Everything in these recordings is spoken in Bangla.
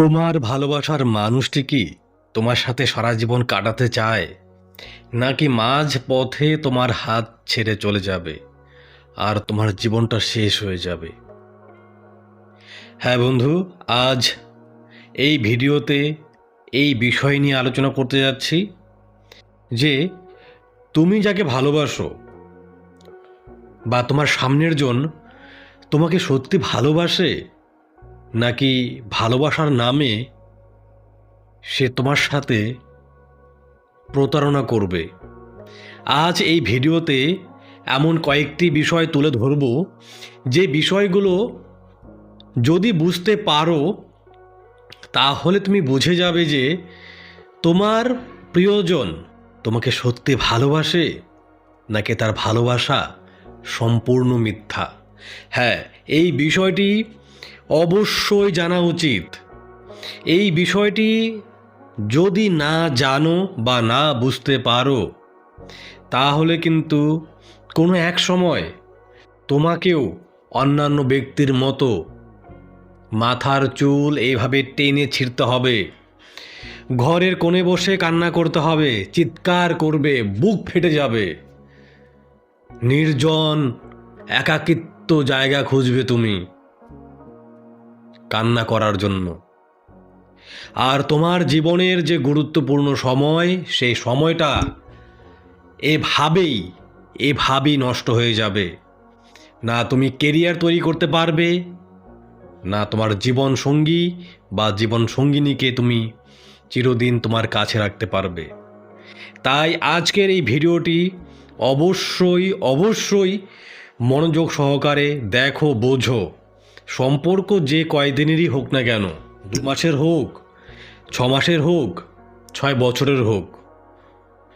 তোমার ভালোবাসার মানুষটি কি তোমার সাথে সারা জীবন কাটাতে চায়? নাকি মাঝ পথে তোমার হাত ছেড়ে চলে যাবে আর তোমার জীবনটা শেষ হয়ে যাবে? হ্যাঁ বন্ধু, আজ এই ভিডিওতে এই বিষয় নিয়ে আলোচনা করতে যাচ্ছি যে তুমি যাকে ভালোবাসো বা তোমার সামনের জন তোমাকে সত্যি ভালোবাসে নাকি ভালোবাসার নামে সে তোমার সাথে প্রতারণা করবে? আজ এই ভিডিওতে এমন কয়েকটি বিষয় তুলে ধরব, যে বিষয়গুলো যদি বুঝতে পারো, তাহলে তুমি বুঝে যাবে যে তোমার প্রিয়জন তোমাকে সত্যি ভালোবাসে নাকি তার ভালোবাসা সম্পূর্ণ মিথ্যা। হ্যাঁ এই বিষয়টি অবশ্যই জানা উচিত। এই বিষয়টি যদি না জানো বা না বুঝতে পারো, তাহলে কিন্তু কোনো এক সময় তোমাকেও অন্যান্য ব্যক্তির মতো মাথার চুল এইভাবে টেনে ছিঁড়তে হবে। ঘরের কোণে বসে কান্না করতে হবে, চিৎকার করবে, বুক ফেটে যাবে। নির্জন, একাকিত্ব জায়গা খুঁজবে তুমি। কান্না করার জন্য। আর তোমার জীবনের যে গুরুত্বপূর্ণ সময়, সেই সময়টা এভাবেই এভাবেই নষ্ট হয়ে যাবে। না তুমি কেরিয়ার তৈরি করতে পারবে, না তোমার জীবন সঙ্গী বা জীবন সঙ্গিনীকে তুমি চিরদিন তোমার কাছে রাখতে পারবে। তাই আজকের এই ভিডিওটি অবশ্যই অবশ্যই মনোযোগ সহকারে দেখো, বোঝো। সম্পর্ক যে কয়দিনেরই হোক না কেন, দু মাসের হোক, ছ মাসের হোক, ছয় বছরের হোক,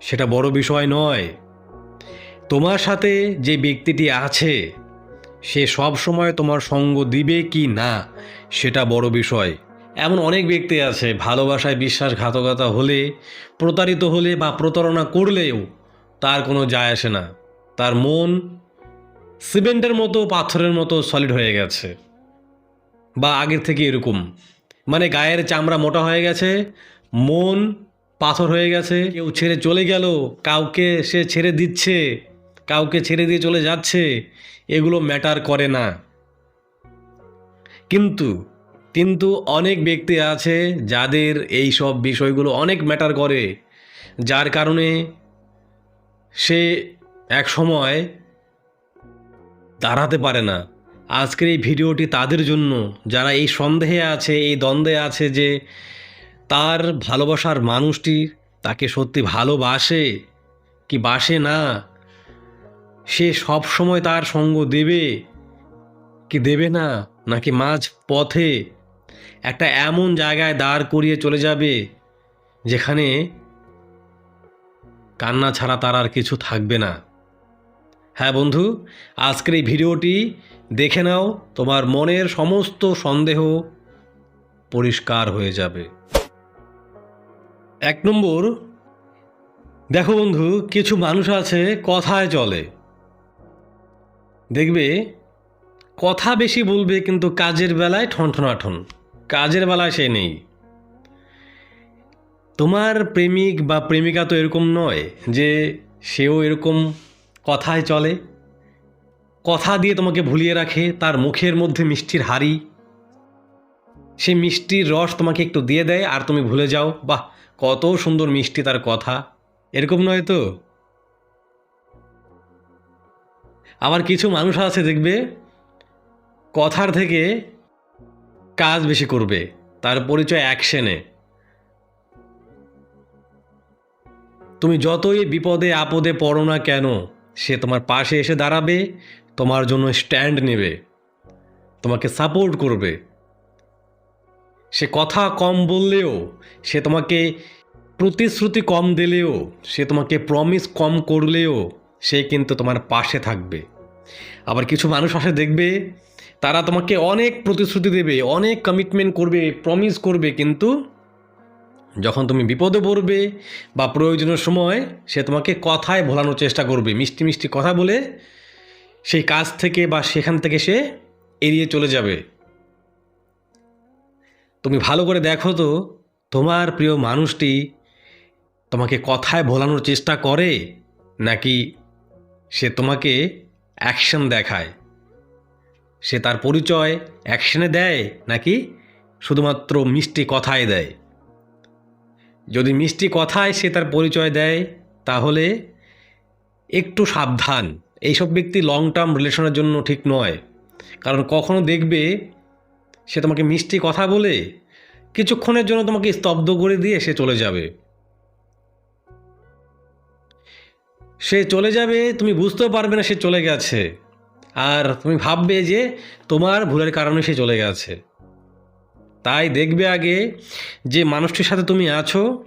সেটা বড় বিষয় নয়। তোমার সাথে যে ব্যক্তিটি আছে, সে সব সময় তোমার সঙ্গ দিবে কি না, সেটা বড় বিষয়। এমন অনেক ব্যক্তি আছে, ভালোবাসায় বিশ্বাসঘাতকতা হলে, প্রতারিত হলে বা প্রতারণা করলেও তার কোনো যায় আসে না। তার মন সিমেন্টের মতো, পাথরের মতো সলিড হয়ে গেছে। বা আগের থেকে এরকম। মানে গায়ের চামড়া মোটা হয়ে গেছে, মন পাথর হয়ে গেছে, কেউ ছেড়ে চলে গেল, কাউকে সে ছেড়ে দিচ্ছে, কাউকে ছেড়ে দিয়ে চলে যাচ্ছে, এগুলো ম্যাটার করে না। কিন্তু কিন্তু অনেক ব্যক্তি আছে যাদের এই সব বিষয়গুলো অনেক ম্যাটার করে, যার কারণে সে এক সময় দাঁড়াতে পারে না। আজকের এই ভিডিওটি তাদের জন্য, যারা এই সন্দেহে আছে, এই দ্বন্দ্বে আছে যে তার ভালোবাসার মানুষটি তাকে সত্যি ভালোবাসে কি বাসে না, সে সব সময় তার সঙ্গ দেবে কি দেবে না, নাকি মাঝ পথে একটা এমন জায়গায় দাঁড় করিয়ে চলে যাবে যেখানে কান্না ছাড়া তার আর কিছু থাকবে না। হ্যাঁ বন্ধু, আজকের এই ভিডিওটি দেখে নাও, তোমার মনের সমস্ত সন্দেহ পরিষ্কার হয়ে যাবে। এক নম্বর, দেখো বন্ধু, কিছু মানুষ আছে, কথায় চলে। দেখবে, কথা বেশি বলবে কিন্তু কাজের বেলায় ঠনঠনাঠন। কাজের বেলায় সে নেই। তোমার প্রেমিক বা প্রেমিকা তো এরকম নয় যে সেও এরকম কথায় চলে। কথা দিয়ে তোমাকে ভুলিয়ে রাখে, তার মুখের মধ্যে মিষ্টির হাড়ি। সে মিষ্টির রস তোমাকে একটু দিয়ে দেয়, আর তুমি ভুলে যাও। বাহ, কত সুন্দর মিষ্টি তার কথা। এরকম নয় তো? আবার কিছু মানুষ আছে, দেখবে, কথার থেকে কাজ বেশি করবে, তার পরিচয় অ্যাকশনে তুমি যতই বিপদে আপদে পড়ো না কেন, সে তোমার পাশে এসে দাঁড়াবে তোমার জন্য স্ট্যান্ড নেবে, তোমাকে সাপোর্ট করবে। সে কথা কম বললেও, সে তোমাকে প্রতিশ্রুতি কম দিলেও, সে তোমাকে প্রমিস কম করলেও, সে কিন্তু তোমার পাশে থাকবে। আবার কিছু মানুষ আসে দেখবে, তারা তোমাকে অনেক প্রতিশ্রুতি দেবে, অনেক কমিটমেন্ট করবে প্রমিস করবে, কিন্তু যখন তুমি বিপদে পড়বে বা প্রয়োজনের সময়, সে তোমাকে কথায় ভোলানোর চেষ্টা করবে, মিষ্টি মিষ্টি কথা বলে সেই কাজ থেকে বা সেখান থেকে সে এড়িয়ে চলে যাবে। তুমি ভালো করে দেখো তো, তোমার প্রিয় মানুষটি তোমাকে কথায় ভোলানোর চেষ্টা করে নাকি সে তোমাকে অ্যাকশন দেখায়? সে তার পরিচয় অ্যাকশনে দেয় নাকি শুধুমাত্র মিষ্টি কথায় দেয়? যদি মিষ্টি কথায় সে তার পরিচয় দেয়, তাহলে একটু সাবধান। এইসব ব্যক্তি লং টার্ম রিলেশনের জন্য ঠিক নয়। কারণ কখনো দেখবে সে তোমাকে মিষ্টি কথা বলে কিছুক্ষণের জন্য তোমাকে স্তব্ধ করে দিয়ে সে চলে যাবে। সে চলে যাবে, তুমি বুঝতেও পারবে না সে চলে গেছে। আর তুমি ভাববে যে তোমার ভুলের কারণে সে চলে গেছে। তাই দেখবে আগে যে মানুষটির সাথে তুমি আছো,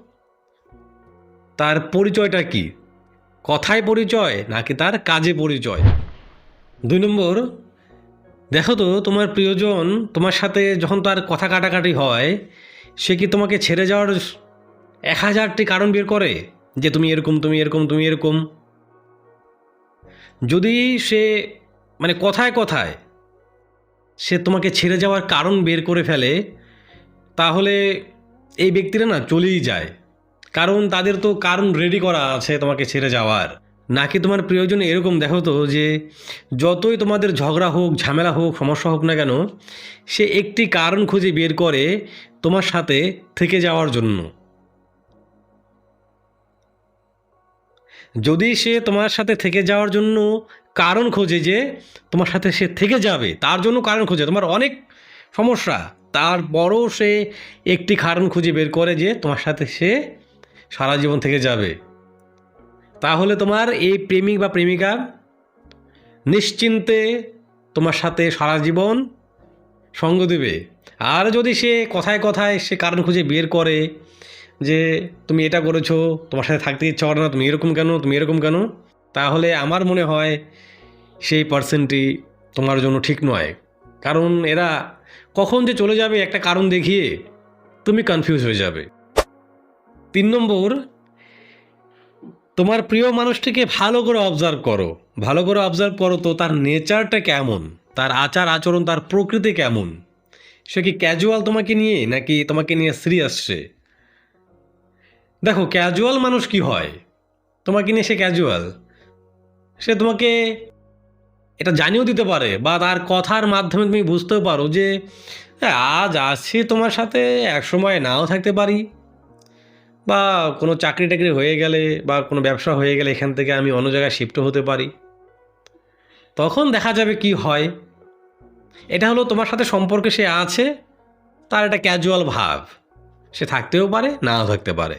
তার পরিচয়টা কি? কথায় পরিচয় নাকি তার কাজে পরিচয়? দুই নম্বর, দেখো তো, তোমার প্রিয়জন তোমার সাথে যখন তার কথা কাটাকাটি হয়, সে কি তোমাকে ছেড়ে যাওয়ার এক হাজারটি কারণ বের করে? যে তুমি এরকম তুমি এরকম তুমি এরকম। যদি সে মানে কথায় কথায় সে তোমাকে ছেড়ে যাওয়ার কারণ বের করে ফেলে, তাহলে এই ব্যক্তিরা না চলেই যায়। কারণ তাদের তো কারণ রেডি করা আছে তোমাকে ছেড়ে যাওয়ার। নাকি তোমার প্রিয়জন এরকম দেখো তো যে, যতই তোমাদের ঝগড়া হোক, ঝামেলা হোক, সমস্যা হোক না কেন, সে একটি কারণ খুঁজে বের করে তোমার সাথে থেকে যাওয়ার জন্য। যদি সে তোমার সাথে থেকে যাওয়ার জন্য কারণ খোঁজে যে, তোমার সাথে সে থেকে যাবে, তার জন্য কারণ খোঁজে। তোমার অনেক সমস্যা। তারপরও সে একটি কারণ খুঁজে বের করে যে, তোমার সাথে সে সারা জীবন থেকে যাবে। তাহলে তোমার এই প্রেমিক বা প্রেমিকা নিশ্চিন্তে তোমার সাথে সারা জীবন সঙ্গ দেবে। আর যদি সে কথায় কথায় সে কারণ খুঁজে বের করে যে, তুমি এটা করেছ, তোমার সাথে থাকতে ইচ্ছা করে না, তুমি এরকম কেন, তুমি এরকম কেন? তাহলে আমার মনে হয় সেই পার্সনটি তোমার জন্য ঠিক নয়। কারণ এরা কখন যে চলে যাবে একটা কারণ দেখিয়ে তুমি কনফিউজ হয়ে যাবে। তিন নম্বর তোমার প্রিয় মানুষটিকে ভালো করে অবজার্ভ করো। ভালো করে অবজার্ভ করো তো তার নেচারটা কেমন? তার আচার আচরণ তার প্রকৃতি কেমন? সে কি ক্যাজুয়াল তোমাকে নিয়ে নাকি তোমাকে নিয়ে সিরিয়াস সে? দেখো ক্যাজুয়াল মানুষ কি হয়? তোমাকে নিয়ে সে ক্যাজুয়াল সে তোমাকে এটা জানিয়েও দিতে পারে বা তার কথার মাধ্যমে তুমি বুঝতেও পারো যে হ্যাঁ, আজ আছি তোমার সাথে এক সময় নাও থাকতে পারি। বা কোনো চাকরি টাকরি হয়ে গেলে বা কোনো ব্যবসা হয়ে গেলে এখান থেকে আমি অন্য জায়গায় শিফট হতে পারি। তখন দেখা যাবে কি হয়, এটা হলো তোমার সাথে সম্পর্কে সে আছে, তার একটা ক্যাজুয়াল ভাব। সে থাকতেও পারে, নাও থাকতে পারে।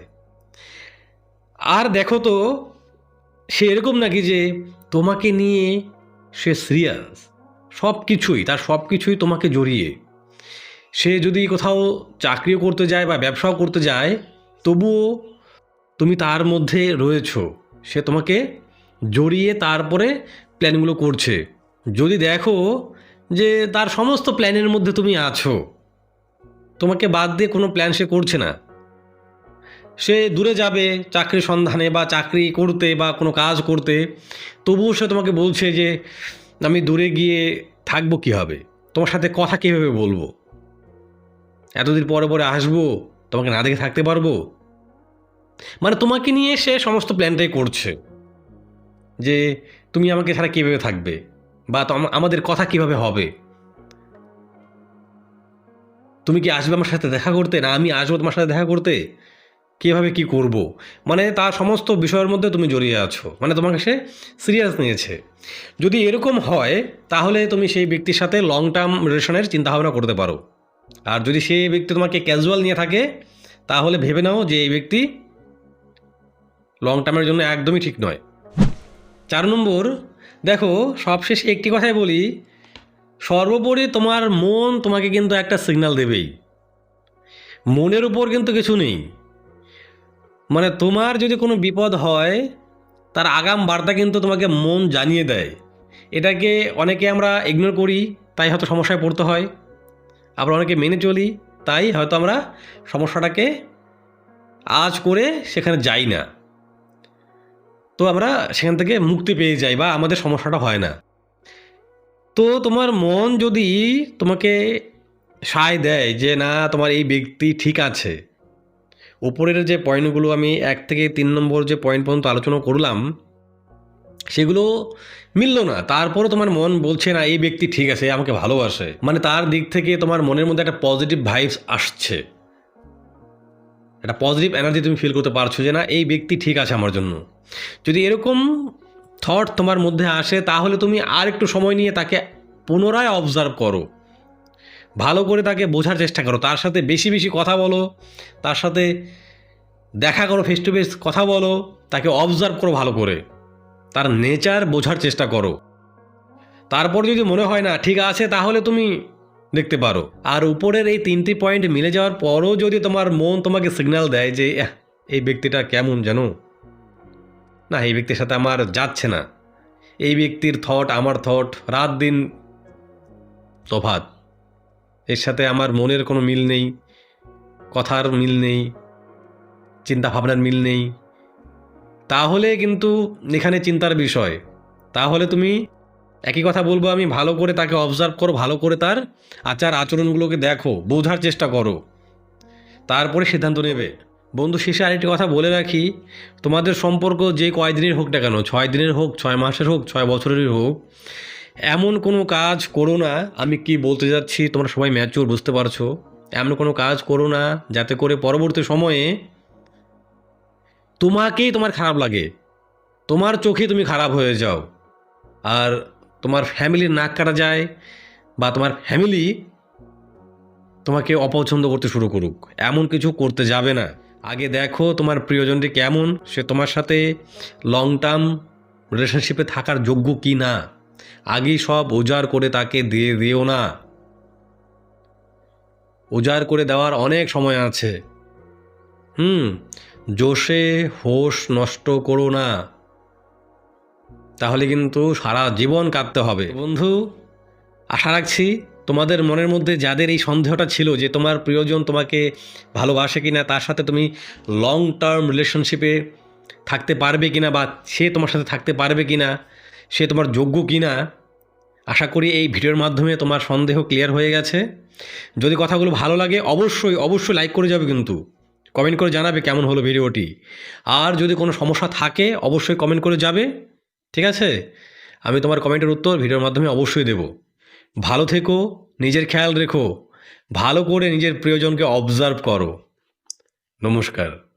আর দেখো তো, সে এরকম নাকি যে তোমাকে নিয়ে সে সিরিয়াস সব কিছুই তার সব কিছুই তোমাকে জড়িয়ে। সে যদি কোথাও চাকরিও করতে যায় বা ব্যবসাও করতে যায় তবুও তুমি তার মধ্যে রয়েছো। সে তোমাকে জড়িয়ে তারপরে প্ল্যানগুলো করছে। যদি দেখো যে তার সমস্ত প্ল্যানের মধ্যে তুমি আছো, তোমাকে বাদ দিয়ে কোনো প্ল্যান সে করছে না। সে দূরে যাবে চাকরির সন্ধানে বা চাকরি করতে বা কোনো কাজ করতে। তবুও সে তোমাকে বলছে যে, আমি দূরে গিয়ে থাকব কীভাবে? তোমার সাথে কথা কীভাবে বলব? এতদিন পরে পরে আসব তোমাকে না দেখে থাকতে পারব? মানে তোমাকে নিয়ে সে সমস্ত প্ল্যানটাই করছে। যে তুমি আমাকে ছাড়া কীভাবে থাকবে? বা আমাদের কথা কীভাবে হবে? তুমি কি আসবে আমার সাথে দেখা করতে? না, আমি আসব তোমার সাথে দেখা করতে? কীভাবে কি করব? মানে তার সমস্ত বিষয়ের মধ্যে তুমি জড়িয়ে আছো। মানে তোমাকে সে সিরিয়াস নিয়েছে। যদি এরকম হয়, তাহলে তুমি সেই ব্যক্তির সাথে লং টার্ম রিলেশনের চিন্তাভাবনা করতে পারো। আর যদি সেই ব্যক্তি তোমাকে ক্যাজুয়াল নিয়ে থাকে, তাহলে ভেবে নাও যে এই ব্যক্তি লং টার্মের জন্য একদমই ঠিক নয়। চার নম্বর, দেখো, সবশেষে একটি কথাই বলি, সর্বোপরি তোমার মন তোমাকে কিন্তু একটা সিগন্যাল দেবেই। মনের উপর কিন্তু কিছু নেই। মানে তোমার যদি কোনো বিপদ হয়, তার আগাম বার্তা কিন্তু তোমাকে মন জানিয়ে দেয়। এটাকে অনেকে আমরা ইগনোর করি, তাই হয়তো সমস্যায় পড়তে হয়। আবার অনেকে মেনে চলি, তাই হয়তো আমরা সমস্যাটাকে আজ করে সেখানে যাই না। তো আমরা সেখান থেকে মুক্তি পেয়ে যাই বা আমাদের সমস্যাটা হয় না। তো তোমার মন যদি তোমাকে সায় দেয় যে না, তোমার এই ব্যক্তি ঠিক আছে, উপরের যে পয়েন্টগুলো আমি এক থেকে তিন নম্বর যে পয়েন্ট পর্যন্ত আলোচনা করলাম সেগুলো মিলল না। তারপরে তোমার মন বলছে, না, এই ব্যক্তি ঠিক আছে আমাকে ভালোবাসে। মানে তার দিক থেকে তোমার মনের মধ্যে একটা পজিটিভ ভাইবস আসছে। একটা পজিটিভ এনার্জি তুমি ফিল করতে পারছ যে, না, এই ব্যক্তি ঠিক আছে আমার জন্য। যদি এরকম থট তোমার মধ্যে আসে, তাহলে তুমি আর একটু সময় নিয়ে তাকে পুনরায় অবজার্ভ করো। ভালো করে তাকে বোঝার চেষ্টা করো। তার সাথে বেশি বেশি কথা বলো। তার সাথে দেখা করো ফেস টু ফেস কথা বলো। তাকে অবজার্ভ করো ভালো করে। তার নেচার বোঝার চেষ্টা করো। তারপর যদি মনে হয় না ঠিক আছে তাহলে তুমি দেখতে পারো। আর উপরের এই তিনটি পয়েন্ট মিলে যাওয়ার পরও যদি তোমার মন তোমাকে সিগন্যাল দেয় যে "আহ, এই ব্যক্তিটা কেমন জানো না এই ব্যক্তির সাথে আমার যাচ্ছে না। এই ব্যক্তির থট আমার থট রাত দিন তফাত এর সাথে আমার মনের কোনো মিল নেই কথার মিল নেই চিন্তা ভাবনার মিল নেই। তাহলে কিন্তু এখানে চিন্তার বিষয়। তাহলে তুমি একই কথা বলব, আমি ভালো করে তাকে অবজার্ভ করো, ভালো করে তার আচার আচরণগুলোকে দেখো, বোঝার চেষ্টা করো। তারপরে সিদ্ধান্ত নেবে। বন্ধু, শেষে আরেকটি কথা বলে রাখি, তোমাদের সম্পর্ক যে কয় দিনের হোক না কেন, ছয় দিনের হোক, ছয় মাসের হোক, ছয় বছরের হোক, এমন কোনো কাজ করো না, আমি কি বলতে যাচ্ছি, তোমরা সবাই ম্যাচুর বুঝতে পারছ? এমন কোনো কাজ করো না, যাতে করে পরবর্তী সময়ে তোমাকেই তোমার খারাপ লাগে। তোমার চোখে তুমি খারাপ হয়ে যাও। আর তোমার ফ্যামিলির নাক কাটা যায় বা তোমার ফ্যামিলি তোমাকে অপছন্দ করতে শুরু করুক। এমন কিছু করতে যাবে না। আগে দেখো তোমার প্রিয়জনটি কেমন, সে তোমার সাথে লং টার্ম রিলেশনশিপে থাকার যোগ্য কি না। আগেই সব উজাড় করে তাকে দিয়ে দিও না। উজাড় করে দেওয়ার অনেক সময় আছে। হুম জোশে হোশ নষ্ট করো না। তাহলে কিন্তু সারা জীবন কাঁদতে হবে। বন্ধু, আশা রাখছি তোমাদের মনের মধ্যে যাদের এই সন্দেহটা ছিল যে তোমার প্রিয়জন তোমাকে ভালোবাসে কিনা, তার সাথে তুমি লং টার্ম রিলেশনশিপে থাকতে পারবে কিনা বা সে তোমার সাথে থাকতে পারবে কিনা, সে তোমার যোগ্য কিনা, আশা করি এই ভিডিওর মাধ্যমে তোমার সন্দেহ ক্লিয়ার হয়ে গেছে। যদি কথাগুলো ভালো লাগে, অবশ্যই অবশ্যই লাইক করে যাবে কিন্তু। কমেন্ট করে জানাবে কেমন হলো ভিডিওটি। আর যদি কোনো সমস্যা থাকে, অবশ্যই কমেন্ট করে যাবে। ঠিক আছে? আমি তোমার কমেন্টের উত্তর ভিডিওর মাধ্যমে অবশ্যই দেব। ভালো থেকো, নিজের খেয়াল রেখো। ভালো করে নিজের প্রিয়জনকে অবজার্ভ করো। নমস্কার।